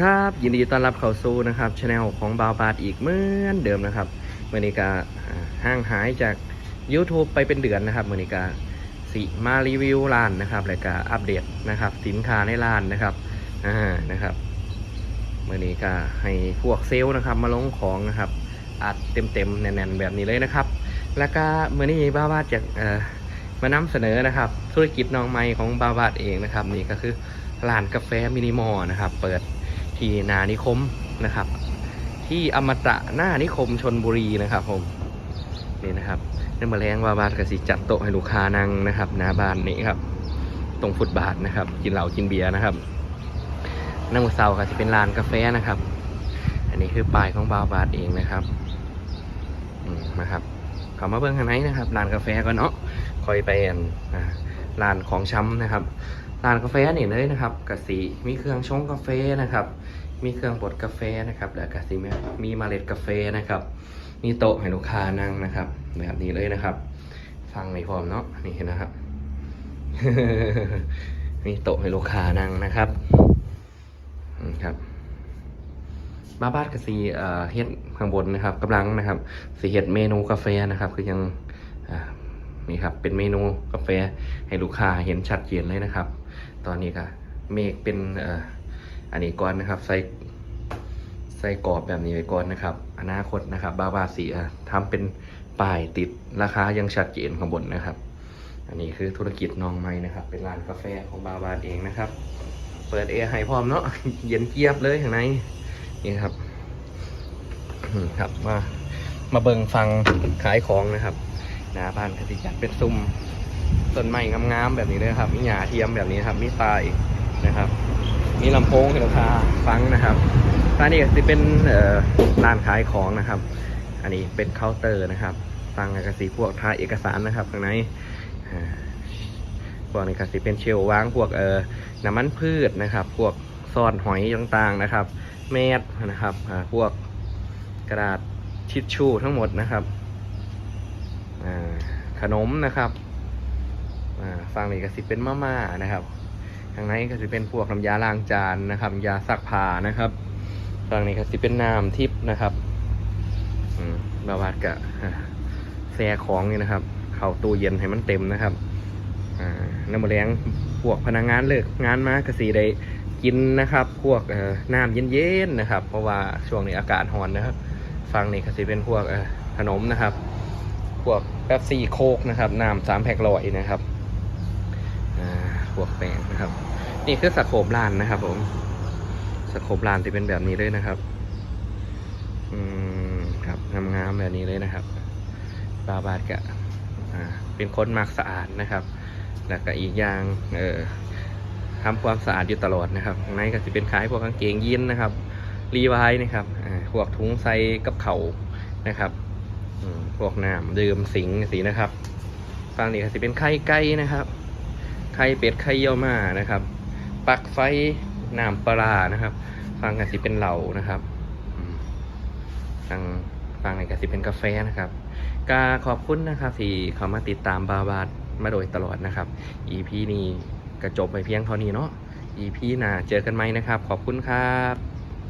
ครับยินดีต้อนรับเข้าสู่นะครับช anel ของบาวบาดอีกเหมือนเดิมนะครับเมื่อนี้กาห่างหายจาก YouTube ไปเป็นเดือนนะครับเมื่อนี้กาสิมารีวิวร้านนะครับแล้วก็อัปเดตนะครับ สินค้าในร้านนะครับอ่านะครับเมื่อนี้ก็ให้พวกเซลล์นะครับ มาลงของนะครับอัดเต็มๆแน่นๆแบบนี้เลยนะครับ แล้วก็เมื่อนี้บาวบาดจะเอ่อมานำเสนอนะครับธุรกิจน้องใหม่ของบาวบาดเองนะครับนี่ก็คือร้านกาแฟมินิมอลนะครับ เปิด ที่นานิคมนะครับ ที่อมตะหน้านิคมชนบุรีนะครับผมนี่นะครับนี่มาแรงว่าบาทกสิจัดโต๊ะให้ลูกค้านั่งนะครับหน้าบ้านนี้ครับ ตรงฟุตบาทนะครับ กินเหล้ากินเบียร์นะครับนั่งมือเซาก็จะเป็นร้านกาแฟนะครับ อันนี้คือป้ายของบาบาทเองนะครับนะครับเข้ามาเบิ้งข้างในนะครับร้านกาแฟก็เนาะคอยไปอันอ่าร้านของช้ำนะครับร้านกาแฟนี่เลยนะครับกสีมีเครื่องชงกาแฟนะครับ มีเครื่องบดกาแฟนะครับแล้วกสีมีมีเมล็ดกาแฟนะครับ มีโต๊ะให้ลูกค้านั่งนะครับ แบบนี้เลยนะครับ ฟังไม่พร้อมเนาะนี่นะครับ มีโต๊ะให้ลูกค้านั่งนะครับครับบ้าบาดกสีเอ่อเฮ็ดข้างบนนะครับกำลังนะครับสีเฮ็ดเมนูกาแฟนะครับ คือยังอ่านี่ครับเป็นเมนูกาแฟให้ลูกค้าเห็นชัดเจนเลยนะครับ ตอนนี้ก็เมฆเป็นเอ่อ อันนี้ก่อนนะครับใส่ใส่กรอบแบบนี้ไว้ก่อนนะครับ อนาคตนะครับ บาบาสีอะทำเป็นป้ายติดราคายังชัดเจนข้างบนนะครับ อันนี้คือธุรกิจน้องใหม่นะครับ เป็นร้านกาแฟของบาบาเองนะครับ เปิดแอร์ให้พร้อมเนาะเย็นเจี๊ยบเลยข้างในนี่ครับครับมามาเบิงฟังขายของนะครับหน้าบ้านกสิจัดเป็นซุ้มต้นไม้งามๆแบบนี้เลยครับ มีหญ้าเทียมแบบนี้ครับ มีทรายนะครับ มีลำโพงให้ลูกค้าฟังนะครับร้านนี้ก็จะเป็นเอ่อร้านขายของนะครับ อันนี้เป็นเคาน์เตอร์นะครับฟังกสิพวกถ่ายเอกสารนะครับข้างในพวกนี้ก็สิเป็นเชลวางพวกเอ่อน้ำมันพืชนะครับ พวกซอสหอยต่างๆนะครับ แมสนะครับพวกกระดาษทิชชู่ทั้งหมดนะครับขนมนะครับอ่าฝั่งนี้ก็สิเป็นมาม่านะครับางในก็สิเป็นพวกน้ำยาล้างจานนะครับยาซักผ้านะครับฝั่งนี้ก็สิเป็นน้ำทิพย์นะครับอบาวาดกะแซ่ของนี่นะครับ เข้าตู้เย็นให้มันเต็มนะครับน้ำมะแรงพวกพนักงานเลิกงานมาก็สีได้กินนะครับ พวกน้ำเย็นๆนะครับ เพราะว่าช่วงนี้อากาศร้อนนะครับฝั่งนี้ก็สิเป็นพวกขนมนะครับ พวกแป๊บซี่โคกนะครับน้ำสามแพ็คลอยนะครับ วกแป้งนะครับ นี่คือสโคบลานนะครับ ผมสโคบลานที่เป็นแบบนี้เลยนะครับ อืมครับงามๆแบบนี้เลยนะครับบาบาดกะอ่าเป็นคนมักสะอาดนะครับ แล้วก็อีกอย่าง เออทำความสะอาดอยู่ตลอดนะครับข้างในก็จะเป็นขายพวกกางเกงยีนนะครับ รีไวนะครับอ่าพวกถุงใส่กับเข่านะครับอืมพวกน้ำดื่มสิงสีนะครับฝั่งนี้ก็จะเป็นไข่ไก่นะครับ ข่เป็ดไข่เยี่ยวมานะครับปลักไฟน้ำปลานะครับ ฟังกันสิเป็นเหล่านะครับฟังฟังกันสิเป็นกาแฟนะครับกาขอบคุณนะครับที่เขามาติดตามบาบาดมาโดยตลอดนะครับ EP นี้กระจบไปเพียงเท่านี้เนาะ EP หน้าเจอกันไหมนะครับ ขอบคุณครับ